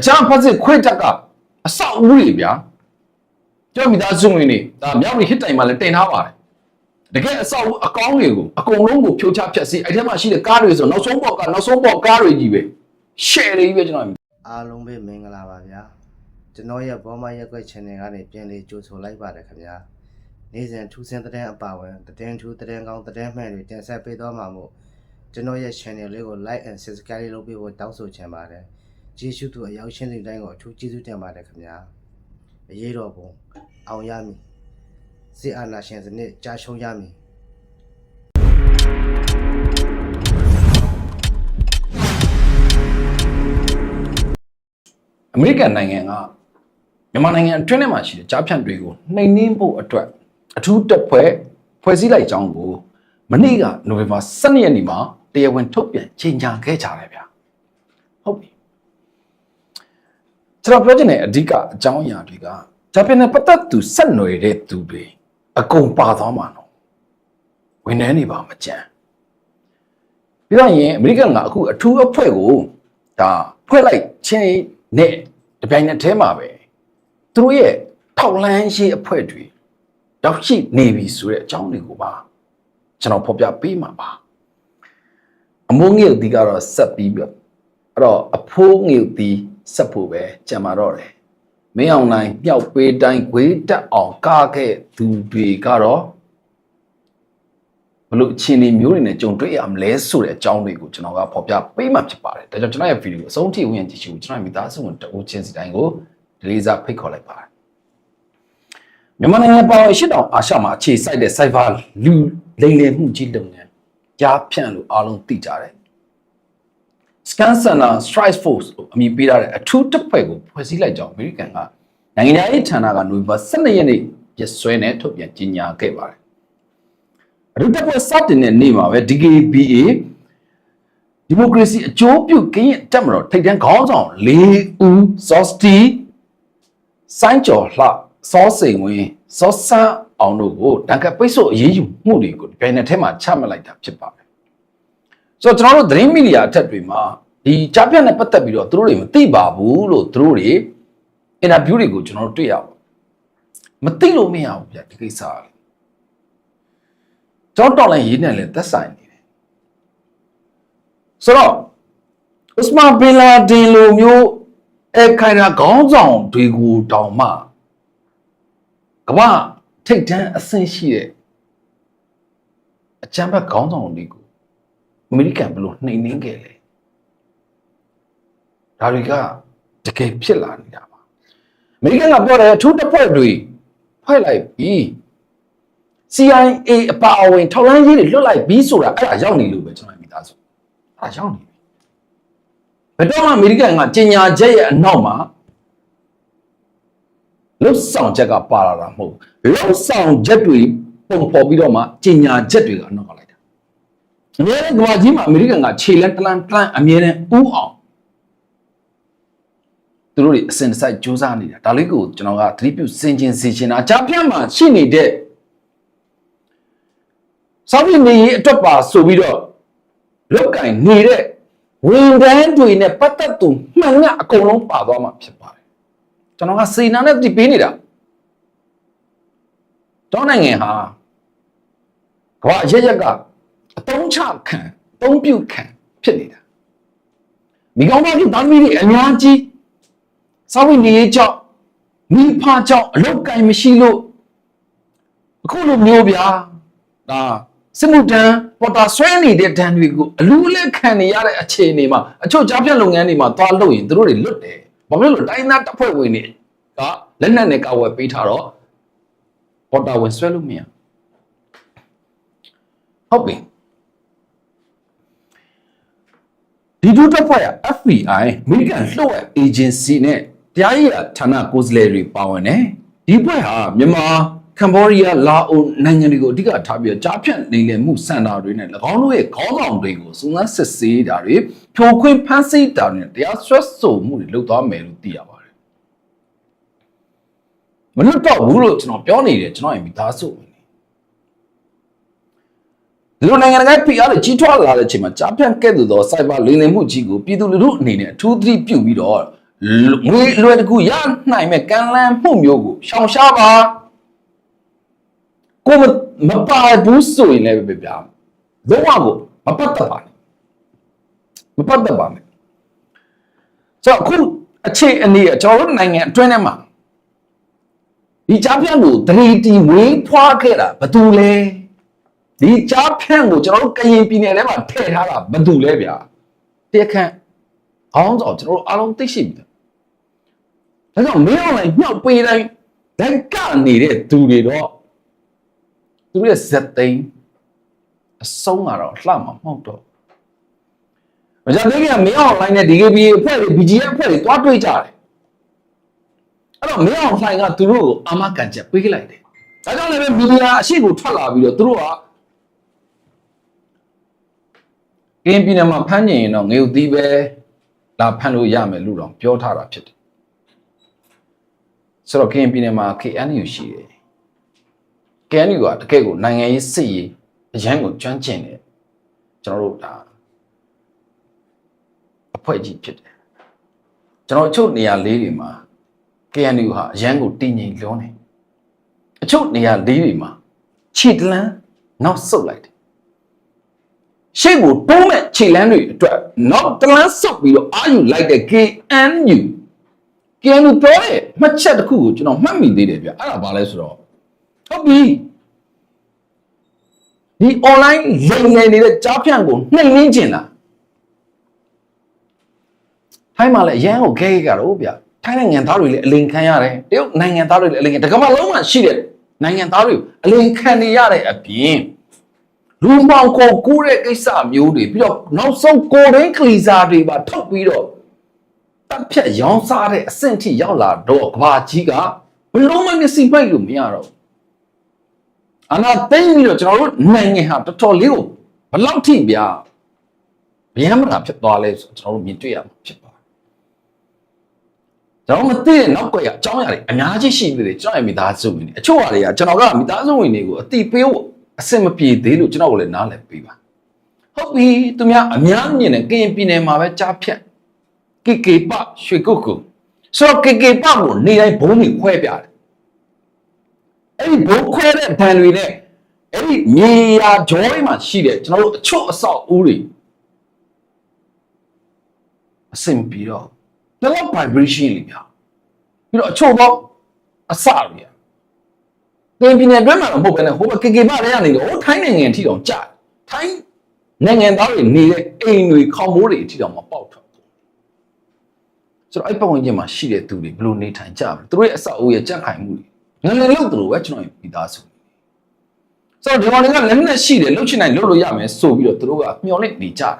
အချမ်းဖတ်စစ်ခွေးတက်ကအဆောက်အဦတွေဗျာကြောက်မိသားစုဝင်တွေဒါမြောက်ပြီးဟစ်တိုင်မှာလည်းတင်ထားပါတယ်တကယ်အဆောက်အဦအကောင်းတွေကိုအကုန်လုံးကိုဖြိုချဖျက်ဆီးအဲ့ထဲမှာရှိတဲ့ကားတွေဆိုနောက်ဆုံးပေါက်ကနောက်ဆုံးပေါက်ကားတွေကြီးပဲ share တွေကြီးပဲကျွန်တော်အားလုံးပဲမင်္ဂလာပါဗျာကျွန်တော်ရဲ့ဘောမရက်ွက် channel ကနေပြန်လေးကြိုဆိုလိုက်ပါတယ်ခင်ဗျာနေ့စဉ်ထူးဆန်းတဲ့အပါဝင်သတင်းထူးသတင်းကောင်းသတင်းမှန်တွေတင်ဆက်ပေးသွားမှာမို့ကျွန်တော်ရဲ့ channel လေးကို like and subscribe လုပ်ပေးဖို့တောင်းဆိုချင်ပါတယ် ကျေးဇူးတူအရောက်ရှင်းတဲ့တိုင်းကိုအထူးကျေးဇူးတင်ပါတယ်ခင်ဗျာအရေးတော်ပုံအောင်ရမည်စစ်အာဏာရှင်စနစ်ကြာရှုံးရမည်အမေရိကန်နိုင်ငံကမြန်မာနိုင်ငံအတွင်းထဲမှာရှိတဲ့ကြားဖြန့်တွေကိုနှိမ်နင်းဖို့အတွက်အထူးတပ်ဖွဲ့ဖွဲ့စည်းလိုက်ကြောင်းကိုမနေ့ကနိုဝင်ဘာ12ရက်နေ့မှာတရားဝင်ထုတ်ပြန်ကြေညာခဲ့ကြတယ်ဗျာဟုတ်ပြီ ကျွန်တော်ပြောချင်တဲ့အဓိကအကြောင်းအရာတွေကဂျပန်နဲ့ပတ်သက်သူဆက်နွယ်တဲ့သူတွေအကုန်ပါသွားမှာနော်ဝန်ထမ်းတွေပါမကြမ်းပြီးတော့ရင်အမေရိကန်ကအခုအထူးအဖွဲ့ကိုဒါဖွဲ့လိုက်ချင်းနဲ့တပြိုင်နက်တည်းမှာပဲသူတို့ရဲ့ထောက်လန်းရေးအဖွဲ့တွေရောက်ရှိနေပြီဆိုတဲ့အကြောင်းတွေကိုပါကျွန်တော်ဖော်ပြပေးမှာပါအမိုးငယ်တီကတော့ဆက်ပြီးပြအဲ့တော့အဖိုးငယ်တီဆက်ဖို့ပဲကြံပါတော့တယ်မင်းအောင်နိုင်မြောက်ပေးတိုင်းဂွေးတက်အောင်ကားခဲ့သူတွေကတော့ဘလို့အချင်းတွေမျိုးတွေနဲ့ကြုံတွေ့ရမလဲဆိုတဲ့အကြောင်းတွေကိုကျွန်တော်ကဖော်ပြပေးမှာဖြစ်ပါတယ်ဒါကြောင့်ကျွန်တော်ရဲ့ဗီဒီယိုအဆုံးထိဝင်ကြည့်ရှုကျွန်တော်ရဲ့မိသားစုဝင်တဦးချင်းစီတိုင်းကိုဒီလေးစားဖိတ်ခေါ်လိုက်ပါတယ်မြန်မာနိုင်ငံပေါ်ရှစ်တောင်အာရှမှာအခြေစိုက်တဲ့ Cyber လူလိမ်လည်မှုကြီးလုပ်ငန်းကြားဖြန့်လို့အားလုံးသိကြတယ် Scan Center Strike Force လို့အမည်ပေးထားတဲ့အထူးတပ်ဖွဲ့ကိုဖွဲ့စည်းလိုက်ကြောင်းအမေရိကန်ကနိုင်ငံရေးဌာနကနိုဝင်ဘာ12ရက်နေ့ရက်စွဲနဲ့ထုတ်ပြန်ကြေညာခဲ့ပါတယ်အထူးတပ်ဖွဲ့စတင်တဲ့နေ့မှာပဲ DKBA ဒီမိုကရေစီအကျိုးပြုကရင်တက်မတော်ထိပ်တန်းခေါင်းဆောင်၄ဦးစောစတီစိုင်းကျော်လှစောစိန်ဝင်းစောဆန်းအောင်တို့ကိုတန်ခတ်ပိတ်ဆို့အရေးယူမှုတွေကိုဒီပိုင်းနဲ့ထဲမှာချမှတ်လိုက်တာဖြစ်ပါတယ်ဆိုတော့ကျွန်တော်တို့သတင်းမီဒီယာအထက်တွေမှာ ဒီကြားပြတ်နဲ့ပတ်သက်ပြီးတော့သူတို့တွေမသိပါဘူးလို့သူတို့တွေအင်တာဗျူးတွေကိုကျွန်တော်တို့တွေ့ရပါမသိလို့မရဘူးဗျဒီကိစ္စကလေကျွန်တော်တော်လည်းရေးနေလဲသက်ဆိုင်နေတယ်ဆိုတော့ဥစမန်ဘင်လာဒင်လိုမျိုးအခိုင်ရာခေါင်းဆောင်တွေကိုတောင်မှကမ္ဘာထိတ်တန်းအဆင့်ရှိတဲ့အချမ်းဘက်ခေါင်းဆောင်တွေကိုအမေရိကန်ဘယ်လိုနှိမ်နှင်းခဲ့လဲ ဒါတွေကတကယ်ဖြစ်လာနေတာပါအမေရိကန်ကပြောတယ်အထူးတပ်ဖွဲ့တွေဖွဲ့လိုက်ပြီ CIA အပါအဝင်ထောက်လှမ်းရေးတွေလွတ်လိုက်ပြီးဆိုတာအဲ့ဒါရောက်နေလို့ပဲကျွန်တော်မိသားစုအဲ့ဒါရောက်နေပြီဘယ်တော့မှအမေရိကန်ကကြေညာချက်ရဲ့အနောက်မှာလုတ်ဆောင်ချက်ကပါလာတာမဟုတ်ဘူးလုတ်ဆောင်ချက်တွေပုံဖော်ပြီးတော့မှကြေညာချက်တွေကအနောက်ကလိုက်တာအများနဲ့ကမ္ဘာကြီးမှာအမေရိကန်ကခြေလန်းတလန်းတလန်းအမြဲတမ်းဥအောင် သူတို့တွေအစင်တစိုက်စူးစမ်းနေတာဒါလေးကိုကျွန်တော်ကသတိပြုစင်ကျင်စေချင်တာအကြပြတ်မှာရှိနေတဲ့စောင့်ကြည့်နေရေးအတွက်ပါဆိုပြီးတော့လောက်ကင်နေတဲ့ဝန်ထမ်းတွေနဲ့ပတ်သက်သူမှန်ကအကုန်လုံးပါသွားမှာဖြစ်ပါတယ်ကျွန်တော်ကစေနာနဲ့တည်ပေးနေတာတောင်းနိုင်ငံဟာကမ္ဘာအရက်ရက်ကအတုံးချခံအတုံးပြုတ်ခံဖြစ်နေတာမိကောင်းသားကြီးတာမီတွေအများကြီး စောင့်ကြည့်နေရေးကြောင့်မိဖကြောင့်အလောက်ကင်မရှိလို့အခုလိုမျိုးဗျာဒါစစ်မှုတန်းပေါ်တာဆွဲနေတဲ့တန်းတွေကိုအလူအလက်ခံနေရတဲ့အခြေအနေမှာအချို့ကြားဖြတ်လုပ်ငန်းတွေမှာသွားလို့ရင်တို့တွေလွတ်တယ်ဘာဖြစ်လို့တိုင်းသားတပ်ဖွဲ့ဝင်တွေကလက်နက်နဲ့ကာဝယ်ပေးထားတော့ပေါ်တာဝင်ဆွဲလို့မရဟုတ်ပြီဒီဒုတပ်ဖွဲ့က FBI American လှုပ်ဝက် agency နဲ့ တရားရေးဌာနကိုယ်စားလှယ်တွေပါဝင်တယ်ဒီဖွဲ့ဟာမြန်မာကမ္ဘောဒီးယားလာအိုနိုင်ငံတွေကိုအဓိကထားပြီးတော့ကြားဖြတ်နေလည်မှုစံတာတွေနဲ့၎င်းတို့ရဲ့ခေါင်းဆောင်တွေကိုစုံစမ်းစစ်ဆေးတာတွေဖြိုခွင်းဖမ်းဆီးတာတွေနဲ့တရားစွဲဆိုမှုတွေလုပ်သွားမယ်လို့သိရပါတယ်မလွတ်တော့ဘူးလို့ကျွန်တော်ပြောနေတယ်ကျွန်တော်ရဲ့မိသားစုဝင်ဒီလိုနိုင်ငံတကာဖိအားတွေကြီးထွားလာတဲ့အချိန်မှာကြားဖြတ်ခဲ့သူသော cyber လိမ်လည်မှုကြီးကိုပြည်သူလူထုအနေနဲ့အထူးသတိပြုပြီးတော့ ငွေလွယ်တကူရနိုင်မဲ့ကံလန်းမှုမျိုးကိုရှောင်ရှားပါကိုမမပါဘူးဆိုရင်လည်းပဲဗျာလုံးဝကိုမပတ်သက်ပါနဲ့မပတ်သက်ပါနဲ့ဆိုတော့အခုအခြေအနေကကျွန်တော်တို့နိုင်ငံအတွင်းထဲမှာဒီကြားဖြန့်ကိုတရီတီဝေးဖွားခဲ့တာဘယ်သူလဲဒီကြားဖြန့်ကိုကျွန်တော်တို့ကရင်ပြည်နယ်ထဲမှာထည့်ထားတာဘယ်သူလဲဗျာတရားခန့်အောင်းတော့ကျွန်တော်တို့အားလုံးသိရှိပြီ ဒါကြောင့်မင်းအောင်လိုက်ညှောက်ပေးတိုင်းတိုင်းကနေတဲ့သူတွေတော့သူတို့ရဲ့ဇက်သိန်းအဆုံးကတော့လှမှာမဟုတ်တော့မကြသေးခင်ကမင်းအောင်လိုက်နဲ့ DKB အဖွဲ့တွေ BGF အဖွဲ့တွေတွားတွေ့ကြတယ်အဲ့တော့မင်းအောင်လှိုင်ကသူတို့ကိုအာမခံချက်ပေးလိုက်တယ်ဒါကြောင့်လည်းမီဒီယာအရှိကိုထွက်လာပြီးတော့သူတို့ကကင်းပြည်နယ်မှာဖမ်းနေရင်တော့ငေုတ်သီးပဲလာဖမ်းလို့ရမယ်လို့တော့ပြောထားတာဖြစ်တယ် ဆိုတော့ကင်းပြည်နယ်မှာ KNU ရှိတယ် KNU ကတကယ့်ကိုနိုင်ငံရေးစစ်ရေးအရန်ကိုကျွမ်းကျင်တယ်ကျွန်တော်တို့ဒါအဖွဲ့ကြီးဖြစ်တယ်ကျွန်တော်အချို့နေရာလေးတွေမှာ KNU ဟာအရန်ကိုတည်ငြိမ်လွန်းတယ်အချို့နေရာလေးတွေမှာခြေတလန်းနောက်ဆုတ်လိုက်တယ်ရှေ့ကိုတိုးမဲ့ခြေလန်းတွေအတွက်နောက်တလန်းဆုတ်ပြီးတော့အာယူလိုက်တဲ့ KNU KNU ပြောတဲ့မှတ်ချက်တစ်ခုကိုကျွန်တော်မှတ်မိသေးတယ်ဗျအဲ့ဒါဘာလဲဆိုတော့ဟုတ်ပြီဒီ online လိမ်လည်နေတဲ့ကြားဖြန့်ကိုနှိမ်နှင်းကျင်တာထိုင်းမှာလည်းအရန်ကိုခဲခဲကြတော့ဗျထိုင်းနိုင်ငံသားတွေလည်းအလိန်ခံရတယ်တရုတ်နိုင်ငံသားတွေလည်းအလိန်ခံတကမ္ဘာလုံးမှာရှိတဲ့နိုင်ငံသားတွေအလိန်ခံနေရတဲ့အပြင်လူမောင်ကိုကူးတဲ့ကိစ္စမျိုးတွေပြီးတော့နောက်ဆုံးကိုရင်းကလီစာတွေပါထုတ်ပြီးတော့ တပ်ဖြတ်ရောင်းစားတဲ့အဆင့်ထိရောက်လာတော့ကဘာကြီးကဘလုံးမမျက်စိပိုက်လို့မရတော့ဘူးအနာသိမ့်ပြီးတော့ကျွန်တော်တို့နိုင်ငံဟာတော်တော်လေးကိုဘလောက်ထိဗျာဗျမ်းမတာဖြစ်သွားလဲဆိုကျွန်တော်တို့မြင်တွေ့ရမှာဖြစ်ပါတယ်ကျွန်တော်မသိတဲ့နောက်ကွယ်ကအကြောင်းအရာတွေအများကြီးရှိနေတယ်ကျွန်တော်ရဲ့မိသားစုဝင်တွေအချို့ဟာတွေကကျွန်တော်ကမိသားစုဝင်တွေကိုအတိပေးဖို့အဆင်မပြေသေးလို့ကျွန်တော်ကလည်းနားလည်ပေးပါဟုတ်ပြီသူများအများမြင်တယ်ကရင်ပြည်နယ်မှာပဲကြားဖြတ် ကေကေပရွှေကုတ်ကုဆိုတော့ကေကေပကိုနေတိုင်းဘုံတွေခွဲပြတယ်အဲ့ဒီဘုံခွဲတဲ့ဒဏ်တွေနဲ့အဲ့ဒီမြေယာဂျောတွေမှာရှိတဲ့ကျွန်တော်တို့အချို့အဆောက်အဦတွေအဆင်ပြေတော့တော့ vibration လေးပြပြီးတော့အချို့တော့အစတွေတင်ပြည်နယ်အတွင်းမှာတော့မဟုတ်ဘဲနဲ့ဟိုဘကေကေပတွေကနေတော့ဟိုထိုင်းနိုင်ငံအထိတောင်ကြာထိုင်းနိုင်ငံသားတွေနေတဲ့အိမ်တွေခေါင်မိုးတွေအထိတောင်မပေါက်ထွက်ဘူး ဆိုတော့အဲ့ပတ်ဝန်းကျင်မှာရှိတဲ့သူတွေဘယ်လိုနေထိုင်ကြမလဲသူတို့ရဲ့အဆောက်အဦရဲ့ကြက်ခိုင်မှုတွေငလင်လို့သူတို့ပဲကျွန်တော်ရဲ့ပြီးသားစုဆိုတော့ဒီကောင်တွေကလည်းနဲ့ရှိတယ်လှုပ်ချင်နိုင်လှုပ်လို့ရမယ်ဆိုပြီးတော့သူတို့ကမျောလင့်နေကြတာ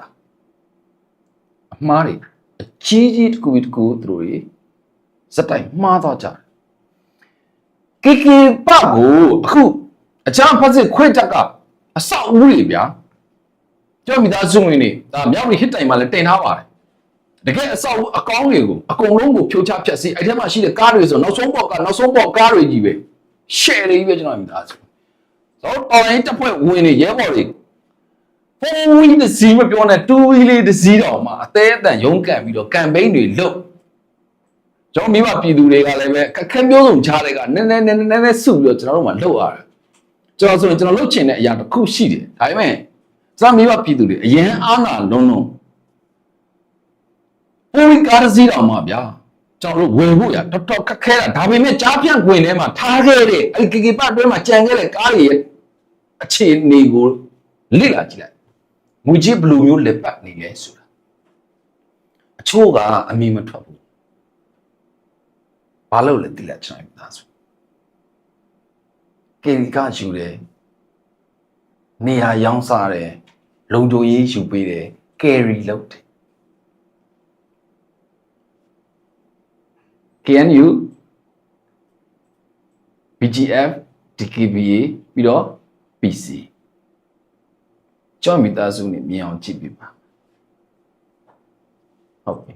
အမှားတွေအကြီးကြီးတစ်ခုပြီးတစ်ခုသူတို့တွေစက်တိုင်မှားတော့ကြတယ်ကေကေပကိုအခုအချမ်းဖတ်စစ်ခွေးတက်ကအဆောက်အဦတွေဗျာကြောက်မိသားစုဝင်တွေဒါမြောက်ပြီးဟစ်တိုင်မှာလည်းတင်ထားပါတယ် တကယ်အဆောက်အဦအကောင်းတွေကိုအကုန်လုံးကိုဖြိုချဖျက်ဆီးအဲ့ထဲမှာရှိတဲ့ကားတွေဆိုနောက်ဆုံးပေါက်ကနောက်ဆုံးပေါက်ကားတွေကြီးပဲ share တွေကြီးပဲကျွန်တော်မိသားစုတော့တော်ရင်တစ်ဖွဲ့ဝင်နေရဲဘော်တွေ4 wheel တစ်စီးမပြောနဲ့2 wheel လေးတစ်စီးတော့မှအသေးအတန်ရုန်းကန်ပြီးတော့ campaign တွေလုပ်ကျွန်တော်မိဘပြည်သူတွေကလည်းပဲခက်မျိုးစုံချားတွေကနည်းနည်းနည်းနည်းနည်းစုပြီးတော့ကျွန်တော်တို့မှလှုပ်ရတာကျွန်တော်ဆိုရင်ကျွန်တော်လှုပ်ချင်တဲ့အရာတစ်ခုရှိတယ်ဒါပေမဲ့ကျွန်တော်မိဘပြည်သူတွေအရင်အားနာလုံးလုံး ပိုရီကားတစ်စီးတော့မှဗျာကျွန်တော်တို့ဝယ်ဖို့ရတော်တော်ခက်ခဲတာဒါပေမဲ့ကြားပြန့်ခွင်ထဲမှာထားခဲ့တဲ့အဲ့ကေကေပအတွင်းမှာကြံခဲ့တဲ့ကားတွေရဲ့အခြေအနေကိုလေ့လာကြည့်လိုက်ငွေကြီးဘယ်လိုမျိုးလက်ပတ်နေလဲဆိုတာအချို့ကအမီမထွက်ဘူးဘာလို့လဲတိလက်ချင်တာဆိုကေရီကယူတယ်နေရာရောင်းစားတယ်လုံခြုံရေးယူပေးတယ်ကယ်ရီလုပ်တယ် KNU BGF DKBA ပြီးတော့ PC ကျောင်းမိသားစုနဲ့မြင်အောင်ကြည့်ပြပါဟုတ်ပြီ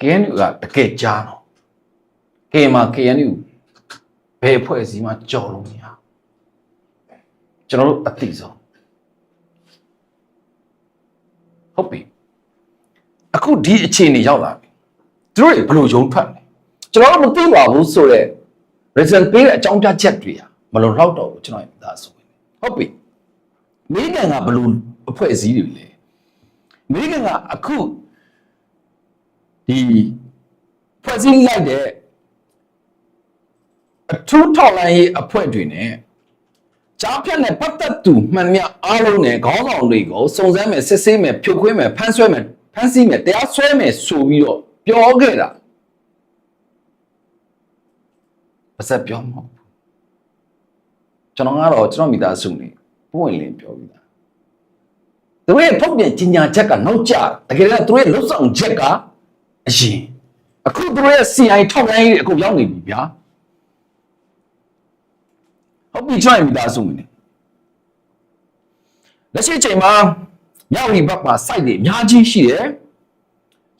KNU ကတကယ်ကြားတော့ K မှာ KNU ဘယ်ဖွဲ့စည်းမှကြော်လို့မရကျွန်တော်တို့အသိဆုံးဟုတ်ပြီအခုဒီအခြေအနေရောက်လာပြီသူတို့တွေဘယ်လိုယုံထွက်လဲ ကျွန်တော်တို့မသိပါဘူးဆိုတော့ reason ပေးတဲ့အကြောင်းပြချက်တွေอ่ะမလုံလောက်တော့ဘူးကျွန်တော်ရဲ့ဒါဆိုရင်ဟုတ်ပြီအမေရိကန်ကဘယ်လိုအဖွဲ့အစည်းတွေလဲအမေရိကန်ကအခုဒီဖွဲ့စည်းလိုက်တဲ့အထူးထောက်လိုင်းရေးအဖွဲ့တွေနဲ့ကြားဖြတ်နဲ့ပတ်သက်သူမှန်မြအားလုံးနဲ့ခေါင်းဆောင်တွေကိုစုံစမ်းမယ်စစ်ဆေးမယ်ဖြိုခွင်းမယ်ဖမ်းဆွဲမယ်ဖမ်းဆီးမယ်တရားစွဲမယ်ဆိုပြီးတော့ပြောခဲ့တာ ပါစက်ပြောမှာမဟုတ်ဘူးကျွန်တော်ကတော့ကျွန်တော်မိသားစုနေပုံဝင်လင်းပြောပြီးသားသူတို့ရဲ့ထုတ်ပြန်ကြီးညာချက်ကနောက်ကျတကယ်တော့သူတို့ရဲ့လှုပ်ဆောင်ချက်ကအရင်အခုသူတို့ရဲ့ CI ထောက်လိုင်းရေးအခုရောက်နေပြီဗျာဟုတ်ပြီကျွန်တော်မိသားစုနေလက်ရှိအချိန်မှာညဝီဘက်မှာ site တွေအများကြီးရှိတယ်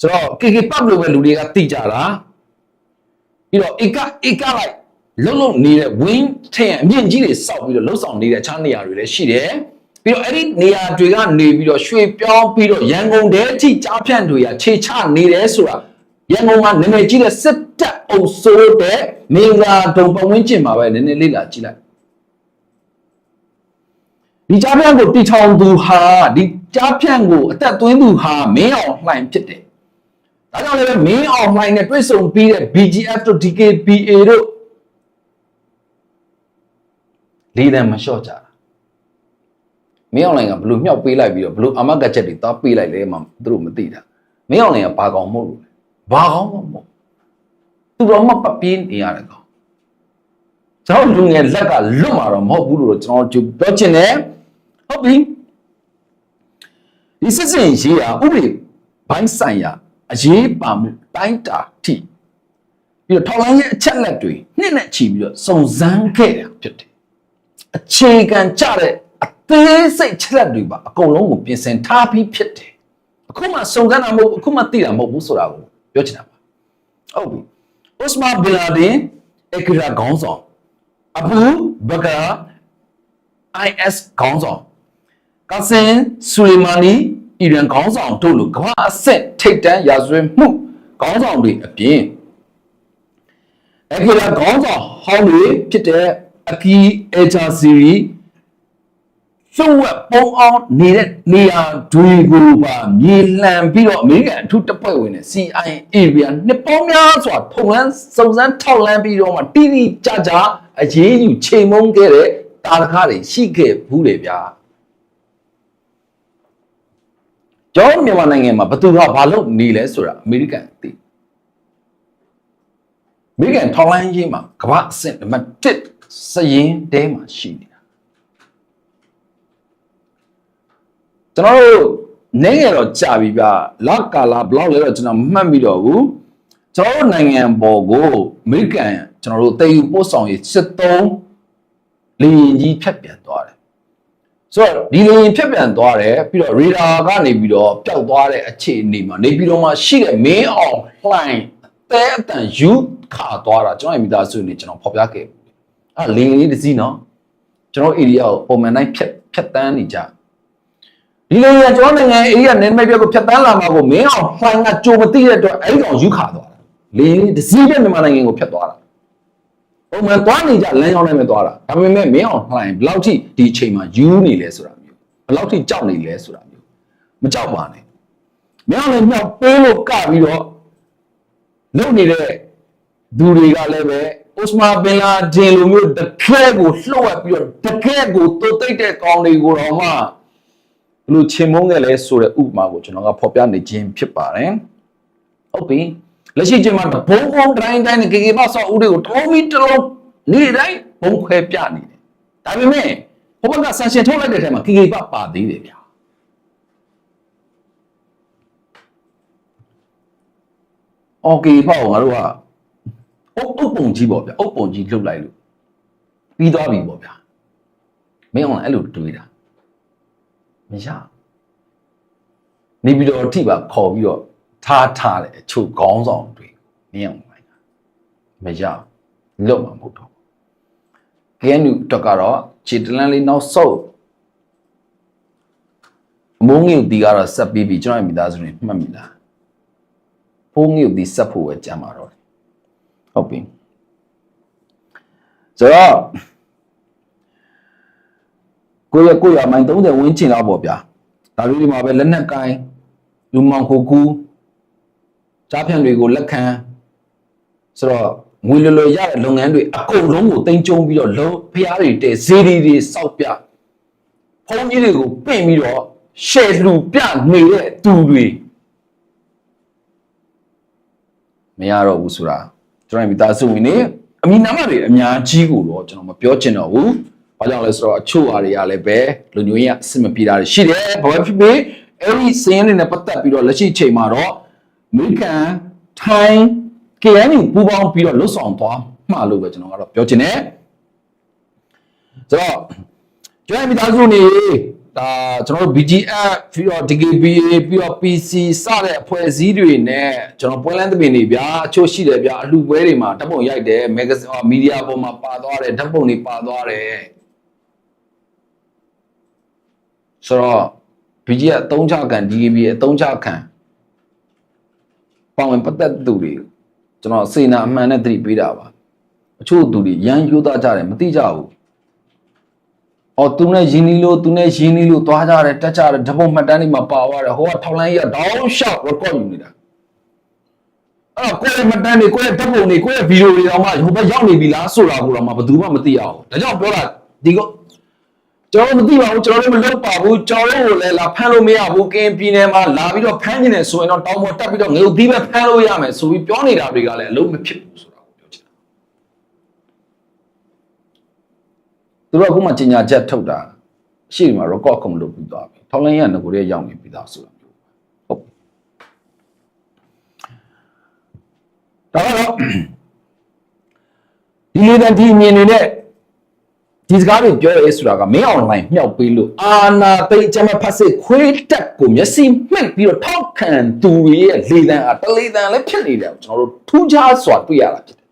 ဆိုတော့ KK pub လို့ပဲလူတွေကသိကြတာပြီးတော့ eka eka လိုက် လုံးလုံးနေတဲ့ wing ထင်အမြင့်ကြီးတွေစောက်ပြီးတော့လှုပ်ဆောင်နေတဲ့အခြားနေရာတွေလည်းရှိတယ်ပြီးတော့အဲ့ဒီနေရာတွေကနေပြီးတော့ရွှေပြောင်းပြီးတော့ရန်ကုန်တဲအထိကြားဖြန့်တွေကခြေချနေတယ်ဆိုတာရန်ကုန်ကနာမည်ကြီးတဲ့စစ်တပ်အုပ်စိုးတဲ့မင်္ဂလာဒုံပဝင်းကျင်မှာပဲနည်းနည်းလေးလာကြည့်လိုက်ဒီကြားဖြန့်ကိုတီထောင်သူဟာဒီကြားဖြန့်ကိုအသက်သွင်းသူဟာမင်းအောင်လှိုင်ဖြစ်တယ်။ဒါကြောင့်လည်းမင်းအောင်လှိုင်နဲ့တွေ့ဆုံပြီးတဲ့ BGF တို့ DKPA တို့ လေးတန်းမလျှော့ကြတာ။မင်းအောင်လှိုင်ကဘလို့မြောက်ပေးလိုက်ပြီးတော့ဘလို့အမကချက်တွေတောက်ပေးလိုက်လဲမှသူတို့မသိတာ။မင်းအောင်လှိုင်ကဘာကောင်မဟုတ်လို့လဲ။ဘာကောင်မှမဟုတ်။သူတော်မှပပင်းနေရတယ်ကောင်။ကျွန်တော်လူငယ်လက်ကလွတ်မှာတော့မဟုတ်ဘူးလို့ကျွန်တော်ပြောချင်တယ်။ဟုတ်ပြီဒီစစ်စင်ရေးရာဥပဒေဘိုင်းဆိုင်ရာအရေးပါမှုတိုင်းတာထိပြီးတော့ထောက်လိုင်းရဲ့အချက်လက်တွေနှစ်နဲ့ချီပြီးတော့စုံစမ်းခဲ့တာဖြစ်တယ် အခြေခံကြတဲ့အသေးစိတ်ချက်လက်တွေပါအကုန်လုံးကိုပြင်ဆင်ထားပြီးဖြစ်တယ်အခုမှစုံစမ်းတာမဟုတ်အခုမှသိတာမဟုတ်ဘူးဆိုတာကိုပြောချင်တာပါဟုတ်ပြီအိုစမာဘင်လာဒင်အကရာခေါင်းဆောင်အဘူဘကာ IS ခေါင်းဆောင်ကာဆင်ဆူလီမာနီအီရန်ခေါင်းဆောင်တို့လိုကမ္ဘာအဆင့်ထိပ်တန်းရာဇဝတ်မှုခေါင်းဆောင်တွေအပြင်အခုလာခေါင်းဆောင်ဟောင်းတွေဖြစ်တဲ့ အကီအဂျာစီရီသုဝက်ပုံအောင်နေတဲ့နေရာတွေကိုပါမြေလှန်ပြီးတော့အမေရိကန်အထူးတပ်ဖွဲ့ဝင်တဲ့ CIA ဗျာနှစ်ပေါင်းများစွာထုံလန်းစုံစမ်းထောက်လန်းပြီးတော့မှတိတိကျကျအရေးယူချိန်မုန်းခဲ့တဲ့တာရခတွေရှိခဲ့ဘူးလေဗျာကျောင်းမြန်မာနိုင်ငံမှာဘသူကဘာလို့နေလဲဆိုတာအမေရိကန်သိအမေရိကန်ထောက်လန်းရေးမှာကမ္ဘာအဆင့်နံပါတ်1 စရင်တဲမှာရှိနေတာကျွန်တော်တို့နေရတော့ကြာပြီဗျလောက်ကာလာဘလောက်လဲတော့ကျွန်တော်မှတ်မိတော့ဘူးကျွန်တော်တို့နိုင်ငံပေါ်ကိုအမေရိကန်ကျွန်တော်တို့တည်ယူပို့ဆောင်ရေးစစ်သုံးလေရင်ကြီးဖြတ်ပြန်သွားတယ်ဆိုတော့ဒီလေရင်ဖြတ်ပြန်သွားတယ်ပြီးတော့ရေဒါကနေပြီးတော့ပျောက်သွားတဲ့အခြေအနေမှာနေပြီးတော့မှရှိတဲ့မင်းအောင်လှိုင်းတဲအတန်ယူခါသွားတာကျွန်တော်ရဲ့မိသားစုနေကျွန်တော်ဖော်ပြခဲ့ဘူး အဲ့လေရင်လေးတစ်စီးနော်ကျွန်တော် area ကိုပုံမှန်တိုင်းဖြတ်ဖြတ်တန်းနေကြဒီလေရင်ကျွန်တော်နိုင်ငံ area နယ်မဲ့ပြက်ကိုဖြတ်တန်းလာမှာကိုမင်းအောင်လှိုင်းကကြိုမသိတဲ့အတွက်အဲ့ဒီကောင်ယူခါသွားတာလေရင်လေးတစ်စီးပဲမြန်မာနိုင်ငံကိုဖြတ်သွားတာပုံမှန်သွားနေကြလမ်းကြောင်းနဲ့ပဲသွားတာဒါပေမဲ့မင်းအောင်လှိုင်ဘယ်လောက်ထိဒီအချိန်မှာယူနေလဲဆိုတာမျိုးဘယ်လောက်ထိကြောက်နေလဲဆိုတာမျိုးမကြောက်ပါနဲ့မင်းအောင်လည်းမြောက်ပေးလို့ကပြီးတော့လုံနေတဲ့သူတွေကလည်းပဲ အိုစမာဘင်လာဒင်လိုမျိုးတကယ်ကိုလှုပ်ဝက်ပြီးတော့တကယ်ကိုတိုးတိတ်တဲ့ကောင်းတွေကိုတော့မှဘယ်လိုချင်မုန်းခဲ့လဲဆိုတဲ့ဥပမာကိုကျွန်တော်ကဖော်ပြနေခြင်းဖြစ်ပါတယ်ဟုတ်ပြီလက်ရှိချိန်မှာဘုံဘုံတိုင်းတိုင်းနဲ့ကေကေမဆောက်ဦးတွေကိုတလုံးမီတလုံးနေ့တိုင်းဘုံခွဲပြနေတယ်ဒါပေမဲ့ဟိုဘက်ကဆန်ရှင်ထုတ်လိုက်တဲ့ထဲမှာကေကေပပါသေးတယ်ဗျာအော်ကေပေါ့ငါတို့က အုပ်အုပ်ပုံကြီးပေါ့ဗျာအုပ်ပုံကြီးလှုပ်လိုက်လို့ပြီးသွားပြီပေါ့ဗျာမင်းအောင်အဲ့လိုတွေးတာမရနေပြီးတော့အထိပါခေါ်ပြီးတော့ထားထားတယ်အချို့ခေါင်းဆောင်တွေမင်းအောင်လိုက်တာမရလွတ်မှာမဟုတ်တော့ကဲနုတော့ကတော့ခြေတလန်းလေးနောက်ဆုပ်မုံငုတ်တီကတော့ဆက်ပြီးပြီကျွန်တော်မိသားစုတွေမှတ်မိလားဘဖိုးငုပ်သည်ဆက်ဖို့ပဲကြံပါတော့တယ် ဟုတ်ပြီဆိုတော့ကိုရကိုရမိုင်30ဝင်းချင်တော့ပေါ့ဗျာဒါလေးဒီမှာပဲလက်နက်ကိုင်းလူမောင်ခိုကူကြားဖြန့်တွေကိုလက်ခံဆိုတော့ငွေလွယ်လွယ်ရတဲ့လုပ်ငန်းတွေအကုန်လုံးကိုတင်ကြုံပြီးတော့လုံးဖျားတွေတဲ့ဈေးတွေတွေစောက်ပြဖုန်းကြီးတွေကိုပင့်ပြီးတော့ရှယ်လူပြနေတဲ့သူတွေမရတော့ဘူးဆိုတာ ကျွန်တော်မိသားစုဝင်နေအမိနာမတွေအများကြီးကိုတော့ကျွန်တော်မပြောချင်တော့ဘူး။ဘာကြောင့်လဲဆိုတော့အချို့ဟာတွေကလည်းပဲလူမျိုးရေးအဆင်မပြေတာတွေရှိတယ်။ဘာဖြစ်ဖြစ်အဲ့ဒီစင်းရင်းတွေနဲ့ပတ်သက်ပြီးတော့လက်ရှိချိန်မှာတော့အမေရိကန်ထိုင်း KNU ပူးပေါင်းပြီးတော့လွတ်ဆောင်သွားမှလို့ပဲကျွန်တော်ကတော့ပြောချင်တယ်။ဆိုတော့ကျွန်တော်မိသားစုနေ ဒါကျွန်တော်တို့ BGF ပြီးတော့ DKBA ပြီးတော့ PC စတဲ့အဖွဲ့အစည်းတွေနဲ့ကျွန်တော်ပွဲလန်းသဘင်တွေဗျာအချို့ရှိတယ်ဗျာအလှပွဲတွေမှာဓာတ်ပုံရိုက်တယ်မဂ္ဂဇင်းမီဒီယာပေါ်မှာပါသွားတယ်ဓာတ်ပုံတွေပါသွားတယ်ဆိုတော့ BGF အသုံးချခံ DKBA အသုံးချခံပေါဝင်ပတ်သက်သူတွေကျွန်တော်စေနာအမှန်နဲ့သတိပေးတာပါအချို့သူတွေရန်ယူသားကြတယ်မသိကြဘူး အော်သူနဲ့ရင်းနှီးလို့သူနဲ့ရင်းနှီးလို့သွားကြတယ်တက်ကြတယ်ဓာတ်ပုံမှတ်တမ်းတွေမှာပါသွားတယ်ဟိုကထောက်လိုင်းကြီးကတောင်းလျှောက် record ယူနေတာအဲ့တော့ကိုယ့်ရဲ့မှတ်တမ်းတွေကိုယ့်ရဲ့ဓာတ်ပုံတွေကိုယ့်ရဲ့ဗီဒီယိုတွေတော့မှဟိုဘက်ရောက်နေပြီလားဆိုတာကိုတော့မှဘယ်သူမှမသိရဘူးဒါကြောင့်ပြောတာဒီကကျွန်တော်မသိပါဘူးကျွန်တော်တို့မလုပ်ပါဘူးကျွန်တော်တို့ကိုလည်းလာဖမ်းလို့မရဘူးကင်းပြည်နယ်မှာလာပြီးတော့ဖမ်းနေတယ်ဆိုရင်တော့တောင်းပေါ်တက်ပြီးတော့ငရုတ်သီးပဲဖမ်းလို့ရမယ်ဆိုပြီးပြောနေတာတွေကလည်းအလုံးမဖြစ်ဘူးဆိုတာကိုပြောချင်တာ သူတို့ကအခုမှကြီးညာချက်ထုတ်တာရှေ့မှာ record ခုံလုပ်ပြီးသွားပြီထောင်းလိုင်းရငကိုရဲရောက်နေပြီးသားဆိုတာမျိုးဟုတ်ဒါတော့ဒီလေတန်ဒီမြင်နေတဲ့ဒီစကားတွေပြောရဲဆိုတာကမင်းအွန်လိုင်းမြောက်ပေးလို့အာနာသိအကြမ်းဖတ်စစ်ခွေးတက်ကိုမျက်စိမှိတ်ပြီးတော့ထောက်ခံသူတွေရဲ့လေတန်အားတလေတန်လည်းဖြစ်နေတယ်ကျွန်တော်တို့ထူးခြားစွာတွေ့ရတာဖြစ်တယ်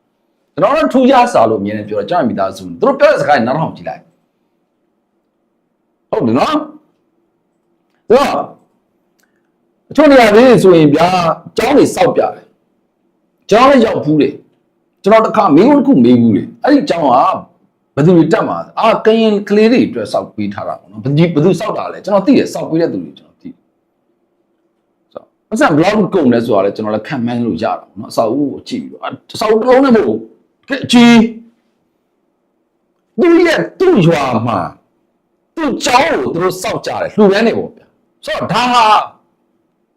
ကျွန်တော်တို့ထူးခြားစွာလို့မြင်နေပြောတော့ကျွန်တော်မိသားစုသူတို့ပြောတဲ့စကားနားထောင်ကြည့်လိုက်ဟုတ်တယ်နော်ဆိုတော့အချို့နေရာလေးဆိုရင်ဗျာအကြောင်းတွေစောက်ပြတယ်ကျောင်းလည်းရောက်ဘူးတယ်ကျွန်တော်တစ်ခါမင်းတို့တစ်ခုမေးဘူးတယ်အဲ့ဒီကျောင်းကဘယ်သူတွေတက်မှာအာကရင်ကလေးတွေအတွက်စောက်ပေးထားတာပေါ့နော်ဘယ်သူဘယ်သူစောက်တာလဲကျွန်တော်သိတယ်စောက်ပေးတဲ့သူတွေကျွန်တော်သိဆိုတော့အစဘလောက်ကုန်လဲဆိုတာလဲကျွန်တော်လည်းခံမှန်းလို့ရတာပေါ့နော်အစာအုပ်ကိုကြည့်ပြီးတော့အစာအုပ်တစ်လုံးနဲ့မဟုတ်ကဲ အကြီးသူရဲ့သူ့ရွာမှာသူ့ကျောင်းကိုသူတို့စောက်ကြတယ်လှူဒန်းနေပေါ့ဗျာဆိုတော့ဒါဟာ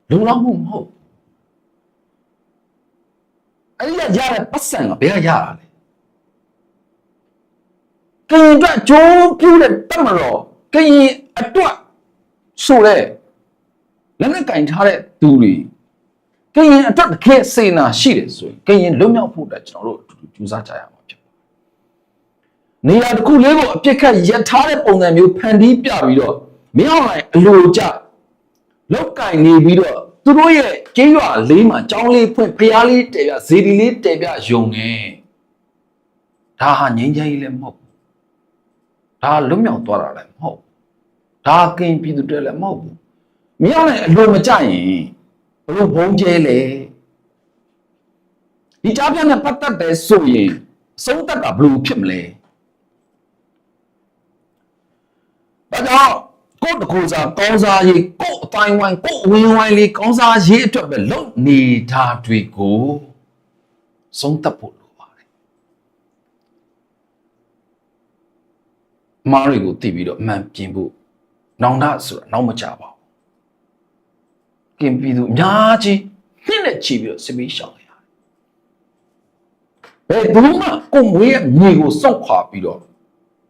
လုံလောက်မှုမဟုတ်အဲ့ဒီကရတဲ့ပတ်စံကဘယ်ကရတာလဲကရင်အတွက်ကြိုးပြူတဲ့တတ်မတော်ကရင်အတွက်ဆိုတဲ့လက်နဲ့ကင်ထားတဲ့သူတွေကရင်အတွက်တကယ်စေနာရှိတယ်ဆိုရင်ကရင်လွတ်မြောက်ဖို့အတွက်ကျွန်တော်တို့အ တူတူကြိုးစားကြရမှာဖြစ်ပါတယ်။နေရာတစ်ခုလေးကိုအပြစ်ခတ်ရထားတဲ့ပုံစံမျိုးဖန်တီးပြပြီးတော့မင်းအောင်လိုက်အလိုကျလောက်ကင်နေပြီးတော့သူတို့ရဲ့ကျေးရွာလေးမှာကျောင်းလေးဖွင့်ဖျားလေးတည်ပြဇေဒီလေးတည်ပြယုံနေဒါဟာငြိမ်းချမ်းရေးလည်းမဟုတ်ဘူးဒါလွတ်မြောက်သွားတာလည်းမဟုတ်ဘူးဒါကင်ပြည်သူတွေလည်းမဟုတ်ဘူးမင်းအောင်လိုက်အလိုမကျရင်ဘလို့ဘုံကျဲလေ ဒီကြားပြနဲ့ပတ်သက်တယ်ဆိုရင်အဆုံးသက်ကဘလို့ဖြစ်မလဲဒါကြောင့်ကိုယ့်တကူစားကောင်းစားရေးကိုယ့်အတိုင်းဝိုင်းကိုယ့်ဝင်းဝိုင်းလေးကောင်းစားရေးအတွက်ပဲလုပ်နေတာတွေကိုဆုံးသက်ဖို့လိုပါတယ်မားတွေကိုတည်ပြီးတော့အမှန်ပြင်ဖို့နောင်တဆိုတာနောက်မကြပါဘူးကင်ပြီးသူအများကြီးနှစ်နဲ့ချီပြီးတော့စစ်ပြီးရှောင်ရတယ် ဘယ်သူမှကိုယ်မွေးရဲ့မြေကိုစောက်ခွာပြီးတော့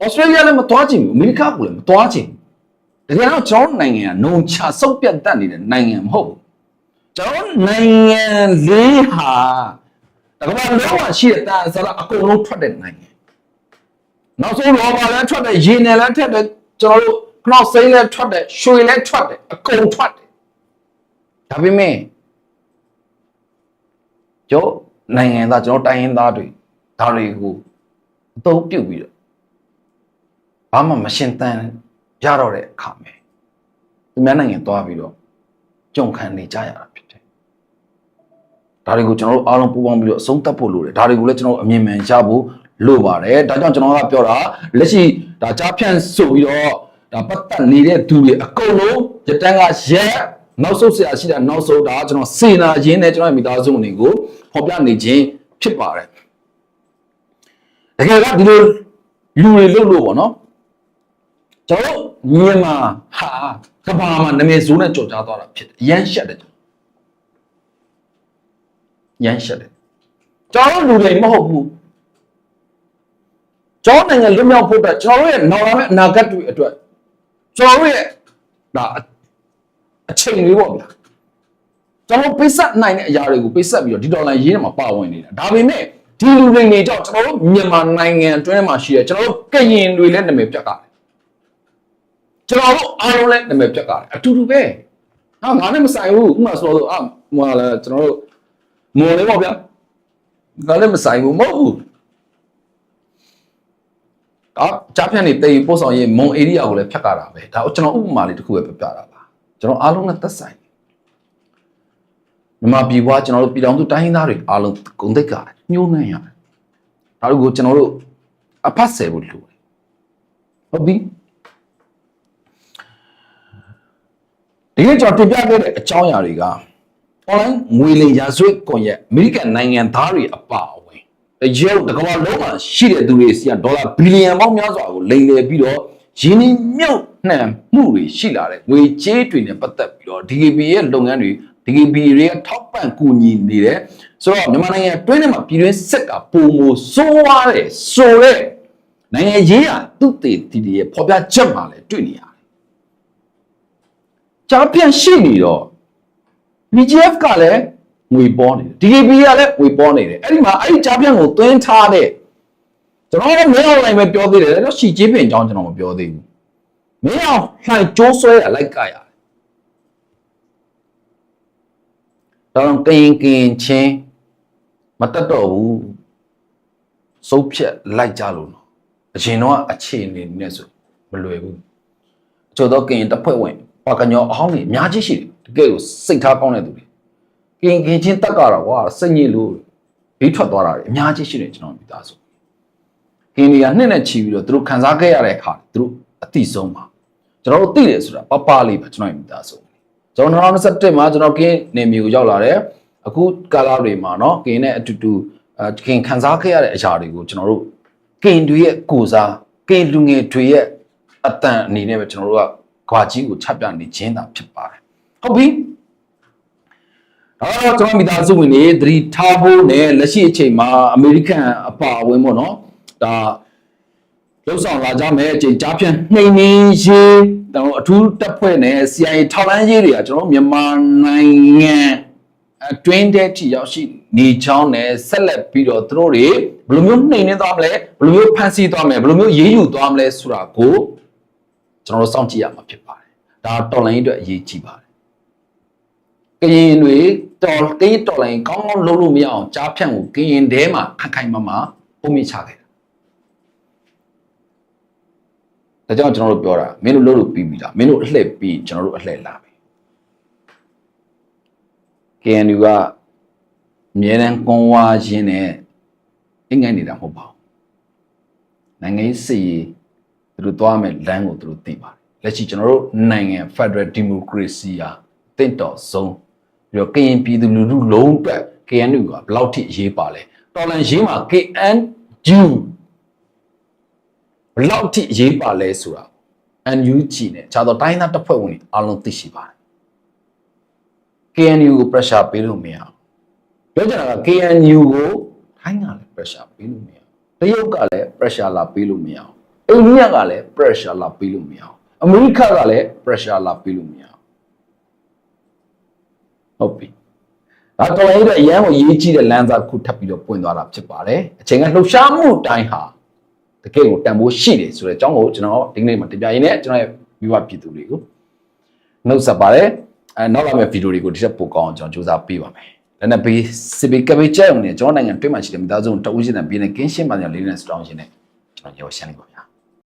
ဩစတြေးလျလည်းမသွားချင်ဘူးအမေရိကကိုလည်းမသွားချင်ဘူးတကယ်တော့ကျွန်တော်နိုင်ငံကနှုံချဆုတ်ပြတ်တတ်နေတဲ့နိုင်ငံမဟုတ်ဘူးကျွန်တော်နိုင်ငံလေးဟာတကမ္ဘာလုံးမှာရှိတဲ့တာစရာအကုန်လုံးထွက်တဲ့နိုင်ငံနောက်ဆုံးလောပါလည်းထွက်တယ်ရေနယ်လည်းထွက်တယ်ကျွန်တော်တို့ခနောက်စိမ်းလည်းထွက်တယ်ရွှေလည်းထွက်တယ်အကုန်ထွက်တယ်ဒါပေမဲ့ကျော် နိုင်ငံသားကျွန်တော်တိုင်းရင်းသားတွေဒါတွေကိုအသုံးပြုတ်ပြီးတော့ဘာမှမရှင်းတန်းရတော့တဲ့အခါမှာသူများနိုင်ငံသွားပြီးတော့ကြုံခံနေကြရတာဖြစ်တယ်။ဒါဒါတွေကိုကျွန်တော်တို့အားလုံးပူးပေါင်းပြီးတော့အဆုံးသတ်ဖို့လိုတယ်ဒါတွေကိုလည်းကျွန်တော်တို့အမြင်မှန်ရဖို့လိုပါတယ်ဒါကြောင့်ကျွန်တော်ကပြောတာလက်ရှိဒါကြားဖြန့်ဆိုပြီးတော့ဒါပတ်သက်နေတဲ့သူတွေအကုန်လုံးရတန်းကရက်နောက်ဆုံးဆရာရှိတာနောက်ဆုံးဒါကကျွန်တော်စေနာရင်းနဲ့ကျွန်တော်ရဲ့မိသားစုဝင်တွေကို ဖော်ပြနေခြင်းဖြစ်ပါတယ်တကယ်ကဒီလိုလူတွေလုပ်လို့ပေါ့နော်ကျွန်တော်တို့မြန်မာဟာကဘာမှာနာမည်ဆိုးနဲ့ကြော်ကြားသွားတာဖြစ်တယ်အရန်ရှက်တယ်ရန်ရှက်တယ်ကျွန်တော်တို့လူတွေမဟုတ်ဘူးကျွန်တော်နိုင်ငံလွတ်မြောက်ဖို့အတွက်ကျွန်တော်တို့ရဲ့နောက်လာမယ့်အနာဂတ်တွေအတွက်ကျွန်တော်တို့ရဲ့ဒါအချိန်လေးပေါ့ဗျာ ကျွန်တော်ပိတ်ဆက်နိုင်တဲ့အရာတွေကိုပိတ်ဆက်ပြီးတော့ဒီဒေါ်လာရေးထဲမှာပါဝင်နေတာဒါပေမဲ့ဒီလူတွေနေကြောင့်ကျွန်တော်တို့မြန်မာနိုင်ငံအတွင်းမှာရှိတဲ့ကျွန်တော်တို့ကရင်တွေလည်းနာမည်ပြတ်ကြတယ်ကျွန်တော်တို့အားလုံးလည်းနာမည်ပြတ်ကြတယ်အတူတူပဲဟာငါနဲ့မဆိုင်ဘူးဥပမာဆိုတော့အာဟိုလာကျွန်တော်တို့မွန်လေးပေါ့ဗျာငါလည်းမဆိုင်ဘူးမဟုတ်ဘူးအာကြားဖြန့်နေတိတ်ပို့ဆောင်ရေးမုံဧရိယာကိုလည်းဖြတ်ကြတာပဲဒါကျွန်တော်ဥပမာလေးတစ်ခုပဲပြပြတာပါကျွန်တော်အားလုံးနဲ့သက်ဆိုင် မြန်မာပြည်ပွားကျွန်တော်တို့ပြည်တော်စုတိုင်းရင်းသားတွေအားလုံးဂုံတိတ်ကညှိုးနှံ့ရတယ်ဒါတို့ကိုကျွန်တော်တို့အဖတ်ဆယ်ဖို့လိုတယ်ဟုတ်ပြီဒီနေ့ကျွန်တော်တင်ပြခဲ့တဲ့အကြောင်းအရာတွေက online ငွေလိမ်ရာဇဝတ်ကွန်ရက်အမေရိကန်နိုင်ငံသားတွေအပါအဝင်အရုပ်တကမ္ဘာလုံးမှာရှိတဲ့သူတွေစီကဒေါ်လာဘီလီယံပေါင်းများစွာကိုလိမ်လည်ပြီးတော့ရင်းနှီးမြုပ်နှံမှုတွေရှိလာတဲ့ငွေကြေးတွေနဲ့ပတ်သက်ပြီးတော့ DKB ရဲ့လုပ်ငန်းတွေ DKB တွေကထောက်ပံ့ကူညီနေတယ်ဆိုတော့မြန်မာနိုင်ငံတွင်းထဲမှာပြည်တွင်းစက်ကပုံမစိုးွားတယ်ဆိုတော့နိုင်ငံရေးရသူ့တည်တည်ရဲ့ဖော်ပြချက်မှလည်းတွေ့နေရတယ်ကြားပြန်ရှိနေတော့ BGF ကလည်းငွေပေါ်နေတယ် DKB ကလည်းငွေပေါ်နေတယ်အဲ့ဒီမှာအဲ့ဒီကြားပြန်ကိုသွင်းထားတဲ့ကျွန်တော်တို့မင်းအောင်လိုင်းပဲပြောသေးတယ်တော့ရှီကျေးပင်အကြောင်းကျွန်တော်မပြောသေးဘူးမင်းအောင်လှိုင်ကျိုးဆွဲရလိုက်ကရတယ် ဒါတော့ကရင်ကရင်ချင်းမတက်တော့ဘူးစုပ်ဖြက်လိုက်ကြလို့နော်အရင်တော့အခြေအနေနဲ့ဆိုမလွယ်ဘူးချို့တော့ကရင်တစ်ဖွဲ့ဝင်ပါကညောအဟောင်းကြီးအများကြီးရှိတယ်တကယ်ကိုစိတ်ထားကောင်းတဲ့သူတွေကင်ကင်ချင်းတက်ကြတာကွာစိတ်ညစ်လို့ဘေးထွက်သွားတာတွေအများကြီးရှိတယ်ကျွန်တော်မိသားစုကင်ဒီကနှစ်နဲ့ချီပြီးတော့သူတို့ခံစားခဲ့ရတဲ့အခါသူတို့အတိဆုံးပါကျွန်တော်တို့သိတယ်ဆိုတာပပလေးပဲကျွန်တော်မိသားစု ကျွန်တော်2021မှာကျွန်တော်ကင်းနေမျိုးကိုရောက်လာတယ်အခုကာလာတွေမှာเนาะကင်းနဲ့အတူတူအကင်ခံစားခဲ့ရတဲ့အရာတွေကိုကျွန်တော်တို့ကင်တွေရဲ့ကိုစားကင်လူငယ်တွေရဲ့အတန်အနေနဲ့ပဲကျွန်တော်တို့ကခွာကြီးကိုချပြနေခြင်းသာဖြစ်ပါတယ်ဟုတ်ပြီဒါတော့ကျွန်တော်မိသားစုဝင်တွေသတိထားဖို့နဲ့လက်ရှိအချိန်မှာအမေရိကန်အပါအဝင်ပေါ့နော်ဒါလှုပ်ဆောင်လာကြမယ်အချိန်ကြားဖြန့်နှိမ်နှင်းရေး တော့အထူးတပ်ဖွဲ့နဲ့ CIA ထောက်လန်းရေးတွေကကျွန်တော်မြန်မာနိုင်ငံအတွင်းတဲ့ထိရောက်ရှိနေချောင်းနဲ့ဆက်လက်ပြီးတော့သူတို့တွေဘယ်လိုမျိုးနှိမ်နှင်းသွားမလဲဘယ်လိုမျိုးဖန်ဆီးသွားမလဲဘယ်လိုမျိုးရေးယူသွားမလဲဆိုတာကိုကျွန်တော်တို့စောင့်ကြည့်ရမှာဖြစ်ပါတယ်ဒါတော်လိုင်းအတွက်အရေးကြီးပါတယ်ကရင်တွေတော်ကရင်တော်လိုင်းကောင်းကောင်းလုပ်လို့မရအောင်ကြားဖြန့်ကိုကရင်ထဲမှာခက်ခိုင်မမပုံမိချခဲ့တာ ဒါကြောင့်ကျွန်တော်တို့ပြောတာမင်းတို့လုပ်လို့ပြီးပြီလားမင်းတို့အလှည့်ပြီးကျွန်တော်တို့အလှည့်လာပြီ KNU ကအမြဲတမ်းကွန်ဝါခြင်းနဲ့အင်္ဂိုင်းနေတာမဟုတ်ပါဘူးနိုင်ငံရေးစစ်ရေးသူတို့သွားမယ်လမ်းကိုသူတို့သိပါတယ်လက်ရှိကျွန်တော်တို့နိုင်ငံ Federal Democracy ဟာတင့်တော်ဆုံးပြီးတော့ကရင်ပြည်သူလူထုလုံးအတွက် KNU ကဘယ်လောက်ထိအရေးပါလဲတော်လန်ရေးမှာ KNU ဘယ် လောက်ထိအရေးပါလဲဆိုတာ NUG နဲ့ခြားတော့တိုင်းသားတပ်ဖွဲ့ဝင်တွေအားလုံးသိရှိပါတယ် KNU ကို pressure ပေးလို့မရအောင်ပြောချင်တာက KNU ကိုထိုင်းကလည်း pressure ပေးလို့မရအောင်တရုတ်ကလည်း pressure လာပေးလို့မရအောင်အိန္ဒိယကလည်း pressure လာပေးလို့မရအောင်အမေရိကကလည်း pressure လာပေးလို့မရအောင်ဟုတ်ပြီဒါတော်ရင်အရန်ကိုရေးကြည့်တဲ့လမ်းစာတစ်ခုထပ်ပြီးတော့ပွင့်သွားတာဖြစ်ပါတယ်အချိန်ကလှုပ်ရှားမှုအတိုင်းဟာ တကယ်ကိုတန်ဖိုးရှိတယ်ဆိုတဲ့အကြောင်းကိုကျွန်တော်ဒီကနေ့မှာတင်ပြရင်းနဲ့ကျွန်တော်ရဲ့မိဘပြည်သူတွေကိုနှုတ်ဆက်ပါတယ်အဲနောက်လာမယ့်ဗီဒီယိုတွေကိုဒီချက်ပိုကောင်းအောင်ကျွန်တော်စူးစမ်းပေးပါမယ်။လည်းနဲ့ဘေးစပီကဘေးကျုံနေကျွန်တော်နိုင်ငံတွင်းမှာရှိတဲ့မိသားစုတအုပ်ရှင်တဲ့ပြည်နယ်ကင်းရှင်းပါတဲ့လေးနဲ့စတောင်းရှင်နဲ့ကျွန်တော်ရောရှင်းလိုက်ပါ